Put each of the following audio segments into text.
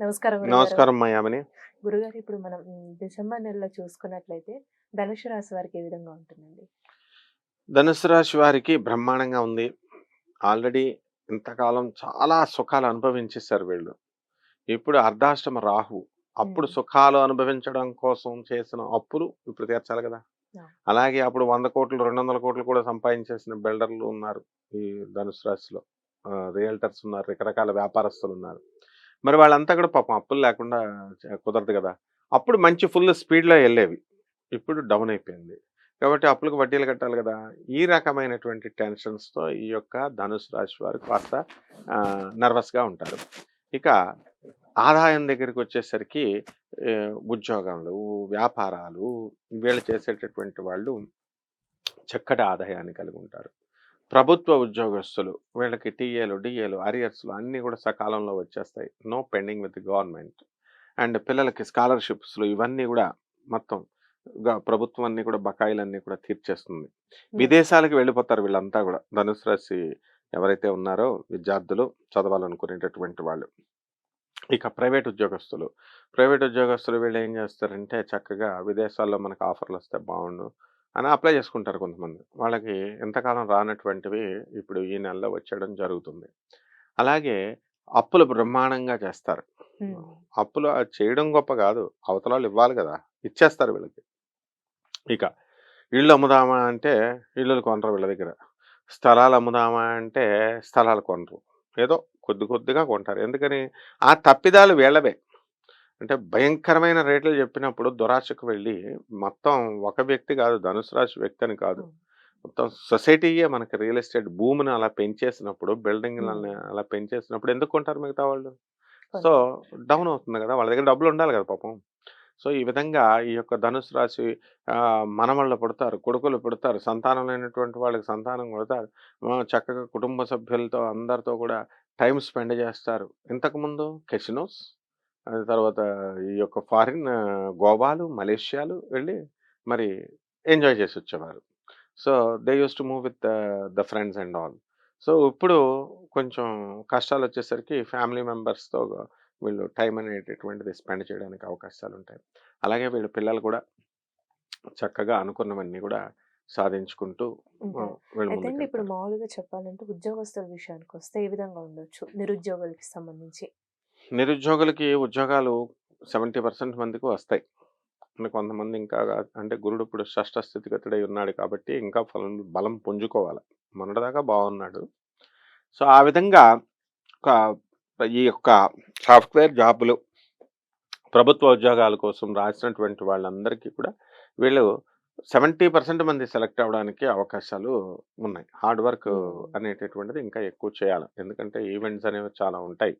నమస్కారం. నమస్కారం అమ్మా యామిని. గురుగారు ఇప్పుడు మనం డిసెంబర్ నెలలో చూసుకున్నట్లయితే ధనుసు రాశి వారికి ఏ విధంగా ఉంటుందండి? ధనుసు రాశి వారికి బ్రహ్మాండంగా ఉంది. ఆల్రెడీ ఇంతకాలం చాలా సుఖాలు అనుభవించేశారు వీళ్ళు. ఇప్పుడు అర్ధాష్టమ రాహు. అప్పుడు. సుఖాలు అనుభవించడం కోసం చేసిన అప్పులు ఇప్పుడు తీర్చాలి కదా. అలాగే అప్పుడు వంద కోట్లు రెండు వందల కోట్లు కూడా సంపాదించేసిన బిల్డర్లు ఉన్నారు ఈ ధనుసు రాశిలో. రియల్టర్స్ ఉన్నారు రకరకాల వ్యాపారస్తులు ఉన్నారు. మరి వాళ్ళంతా కూడా పాపం అప్పులు లేకుండా కుదరదు కదా. అప్పుడు మంచి ఫుల్ స్పీడ్లో వెళ్ళేవి ఇప్పుడు డౌన్ అయిపోయింది. కాబట్టి అప్పులకు వడ్డీలు కట్టాలి కదా. ఈ రకమైనటువంటి టెన్షన్స్తో ఈ యొక్క ధనుసు రాశి వారు కాస్త నర్వస్గా ఉంటారు. ఇక ఆదాయం దగ్గరికి వచ్చేసరికి ఉద్యోగాలు వ్యాపారాలు వీళ్ళు చేసేటటువంటి వాళ్ళు చక్కటి ఆదాయాన్ని కలిగి ఉంటారు. ప్రభుత్వ ఉద్యోగస్తులు వీళ్ళకి టీఏలు డిఏలు అరియర్స్లు అన్నీ కూడా సకాలంలో వచ్చేస్తాయి. No pending with government. And పిల్లలకి స్కాలర్షిప్స్లు ఇవన్నీ కూడా మొత్తం ప్రభుత్వం అన్ని కూడా బకాయిలన్నీ కూడా తీర్చేస్తుంది. విదేశాలకు వెళ్ళిపోతారు వీళ్ళంతా కూడా. ధనుసు రాశి ఎవరైతే ఉన్నారో విద్యార్థులు చదవాలనుకునేటటువంటి వాళ్ళు. ఇక ప్రైవేట్ ఉద్యోగస్తులు. ప్రైవేట్ ఉద్యోగస్తులు వీళ్ళు ఏం చేస్తారంటే చక్కగా విదేశాల్లో మనకు ఆఫర్లు వస్తే బాగుండు. అని అప్లై చేసుకుంటారు కొంతమంది. వాళ్ళకి ఎంతకాలం రానటువంటివి ఇప్పుడు ఈ నెలలో వచ్చేయడం జరుగుతుంది. అలాగే అప్పులు బ్రహ్మాండంగా చేస్తారు. అప్పులు అది చేయడం గొప్ప కాదు. అవతల వాళ్ళు ఇవ్వాలి కదా! ఇచ్చేస్తారు వీళ్ళకి. ఇక ఇళ్ళు అమ్ముదామా అంటే ఇళ్ళు కొనరు వీళ్ళ దగ్గర. స్థలాలు అమ్ముదామా అంటే స్థలాలు కొనరు. ఏదో కొద్ది కొద్దిగా కొంటారు. ఎందుకని? ఆ తప్పిదాలు వీళ్ళవే. అంటే భయంకరమైన రేట్లు చెప్పినప్పుడు దురాశకు వెళ్ళి మొత్తం ఒక వ్యక్తి కాదు ధనుసు రాశి వ్యక్తి అని కాదు. మొత్తం సొసైటీయే మనకి రియల్ ఎస్టేట్ భూమిని అలా పెంచేసినప్పుడు బిల్డింగ్లని అలా పెంచేసినప్పుడు ఎందుకు కొంటారు మిగతా వాళ్ళు? సో డౌన్ అవుతుంది కదా వాళ్ళ దగ్గర డబ్బులు ఉండాలి కదా పాపం. సో ఈ విధంగా ఈ యొక్క ధనుసు రాశి మనవళ్ళు పుడతారు కొడుకులు పుడతారు సంతానం లేనటువంటి వాళ్ళకి సంతానం కొడతారు. చక్కగా కుటుంబ సభ్యులతో అందరితో కూడా టైం స్పెండ్ చేస్తారు. ఇంతకుముందు కెసినోస్? తర్వాత ఈ యొక్క ఫారిన్ గోవాలు మలేషియాలు వెళ్ళి మరి ఎంజాయ్ చేసి వచ్చేవారు so they uses to move with the friends and all. So ఇప్పుడు కొంచెం కష్టాలు వచ్చేసరికి ఫ్యామిలీ మెంబర్స్తో వీళ్ళు టైం అనేటటువంటిది స్పెండ్ చేయడానికి అవకాశాలు ఉంటాయి అలాగే వీళ్ళ పిల్లలు కూడా చక్కగా అనుకున్నవన్నీ కూడా సాధించుకుంటూ అయితే ఇప్పుడు. మామూలుగా చెప్పాలంటే ఉద్యోగస్తుల విషయానికి వస్తే ఏ విధంగా ఉండొచ్చు? నిరుద్యోగులకి సంబంధించి? నిరుద్యోగులకి ఉద్యోగాలు సెవెంటీ పర్సెంట్ మందికి వస్తాయి. అంటే కొంతమంది ఇంకా అంటే గురుడు ఇప్పుడు షష్ఠ స్థితిగతుడై ఉన్నాడు కాబట్టి ఇంకా ఫలం బలం పుంజుకోవాలి. మొన్నటిదాకా బాగున్నాడు సో ఆ విధంగా ఒక ఈ యొక్క సాఫ్ట్వేర్ జాబులు ప్రభుత్వ ఉద్యోగాల కోసం రాసినటువంటి వాళ్ళందరికీ కూడా వీళ్ళు సెవెంటీ పర్సెంట్ మంది సెలెక్ట్ అవ్వడానికి అవకాశాలు ఉన్నాయి. Hard work. అనేటటువంటిది ఇంకా ఎక్కువ చేయాలి. ఎందుకంటే ఈవెంట్స్ అనేవి చాలా ఉంటాయి.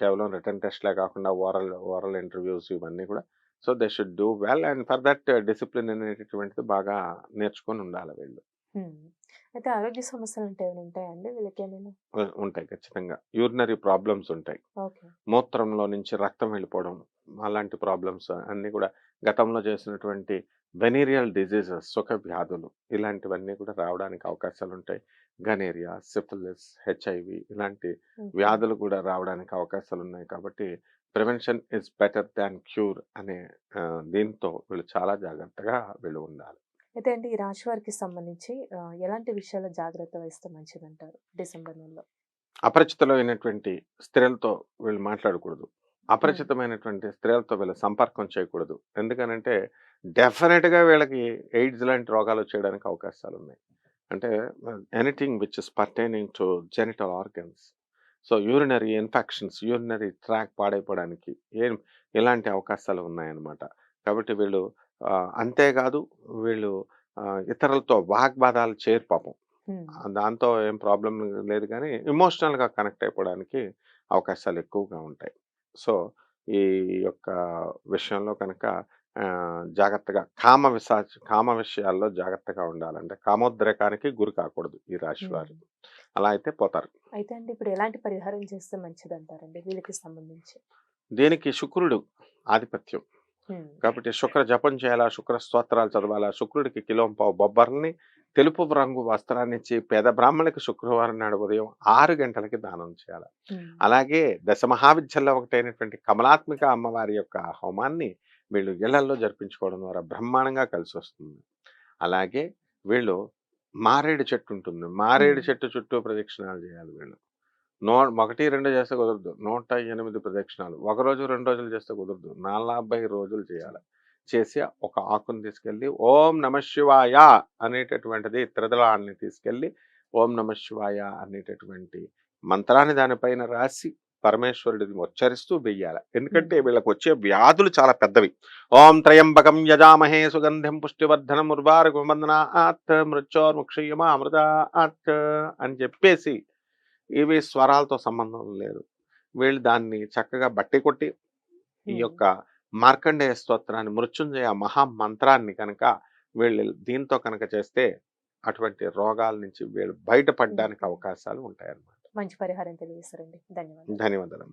కేవలం రిటర్న్ టెస్ట్లే కాకుండా ఓరల్ ఓరల్ ఇంటర్వ్యూస్ ఇవన్నీ కూడా. So they should do well and for that discipline అనేటటువంటిది బాగా నేర్చుకొని ఉండాలి వీళ్ళు. అయితే ఆరోగ్య సమస్యలు అంటే ఉంటాయండి వీళ్ళకి ఏమైనా? ఉంటాయి ఖచ్చితంగా. యూరినరీ ప్రాబ్లమ్స్ ఉంటాయి. మూత్రంలో నుంచి రక్తం వెళ్ళిపోవడం అలాంటి ప్రాబ్లమ్స్ అన్నీ కూడా గతంలో చేసినటువంటి వెనీరియల్ డిజీజెస్ సుఖ వ్యాధులు ఇలాంటివన్నీ కూడా రావడానికి అవకాశాలు ఉంటాయి గనేరియా సిఫిలిస్ హెచ్ఐవి ఇలాంటి వ్యాధులు కూడా రావడానికి అవకాశాలు ఉన్నాయి కాబట్టి prevention is better than cure అనే దీంతో వీళ్ళు చాలా జాగ్రత్తగా వీళ్ళు ఉండాలి. అయితే అండి ఈ రాశి వారికి సంబంధించి ఎలాంటి విషయాల్లో జాగ్రత్త వహిస్తే మంచిది అంటారు డిసెంబర్ నెలలో? అపరిచితమైనటువంటి స్త్రీలతో వీళ్ళు మాట్లాడకూడదు. అపరిచితమైనటువంటి స్త్రీలతో వీళ్ళు సంపర్కం చేయకూడదు. ఎందుకనంటే డెఫినెట్గా వీళ్ళకి ఎయిడ్స్ లాంటి రోగాలు వచ్చేయడానికి అవకాశాలు ఉన్నాయి అంటే anything which is pertaining to genital organs. So urinary infections urinary tract పాడైపోవడానికి ఏం ఇలాంటి అవకాశాలు ఉన్నాయన్నమాట. కాబట్టి వీళ్ళు అంతేకాదు వీళ్ళు ఇతరులతో వాగ్వాదాలు చేయరు పాపం. దాంతో ఏం ప్రాబ్లం లేదు కానీ ఎమోషనల్గా కనెక్ట్ అయిపోవడానికి అవకాశాలు ఎక్కువగా ఉంటాయి. సో ఈ యొక్క విషయంలో కనుక జాగ్రత్తగా కామ విసా కామ విషయాల్లో జాగ్రత్తగా ఉండాలంటే కామోద్రేకానికి గురి కాకూడదు ఈ రాశి వారు. అలా అయితే పోతారు. అయితే అండి ఇప్పుడు ఎలాంటి పరిహారం చేస్తే మంచిది అంటారండి వీళ్ళకి సంబంధించి? దీనికి శుక్రుడు ఆధిపత్యం. కాబట్టి శుక్ర జపం చేయాలా శుక్ర స్తోత్రాలు చదవాలా శుక్రుడికి కిలోం పావు బొబ్బర్ని తెలుపు రంగు వస్త్రాన్ని ఇచ్చి పేద బ్రాహ్మణులకు శుక్రవారం నాడు ఉదయం ఆరు గంటలకి దానం చేయాలి. అలాగే దశ మహావిద్యల్లో ఒకటైనటువంటి కమలాత్మిక అమ్మవారి యొక్క హోమాన్ని వీళ్ళు ఇళ్ళలో జరిపించుకోవడం ద్వారా బ్రహ్మాండంగా కలిసి వస్తుంది. అలాగే వీళ్ళు మారేడు చెట్టు ఉంటుంది. మారేడు. చెట్టు చుట్టూ ప్రదక్షిణాలు చేయాలి వీళ్ళు. నూ ఒకటి రెండు చేస్తే కుదరదు. నూట ఎనిమిది ప్రదక్షిణాలు. ఒక రోజు రెండు రోజులు చేస్తే కుదరదు. నలభై రోజులు చేయాలి. చేసి ఒక ఆకుని తీసుకెళ్ళి ఓం నమ శివాయ అనేటటువంటిది త్రిదళాన్ని తీసుకెళ్ళి ఓం నమ శివాయ అనేటటువంటి మంత్రాన్ని దానిపైన రాసి పరమేశ్వరుడిని ఉచ్చరిస్తూ వెయ్యాలి. ఎందుకంటే వీళ్ళకి వచ్చే వ్యాధులు చాలా పెద్దవి. ఓం త్రయంబకం యజామహే సుగంధిం పుష్టివర్ధనం ఉర్వారకుమందనాత్ మృత్యోర్ముక్షయమ అమృతాత్ అని చెప్పేసి ఇవి స్వరాలతో సంబంధం లేదు. వీళ్ళు దాన్ని చక్కగా బట్టి కొట్టి ఈ యొక్క మార్కండేయ స్తోత్రాన్ని మృత్యుంజయ మహామంత్రాన్ని కనుక వీళ్ళు దీంతో కనుక చేస్తే అటువంటి రోగాల నుంచి వీళ్ళు బయటపడడానికి అవకాశాలు ఉంటాయన్నమాట. మంచి పరిహారం తెలియజేస్తారండి ధన్యవాదాలు. ధన్యవాదాలు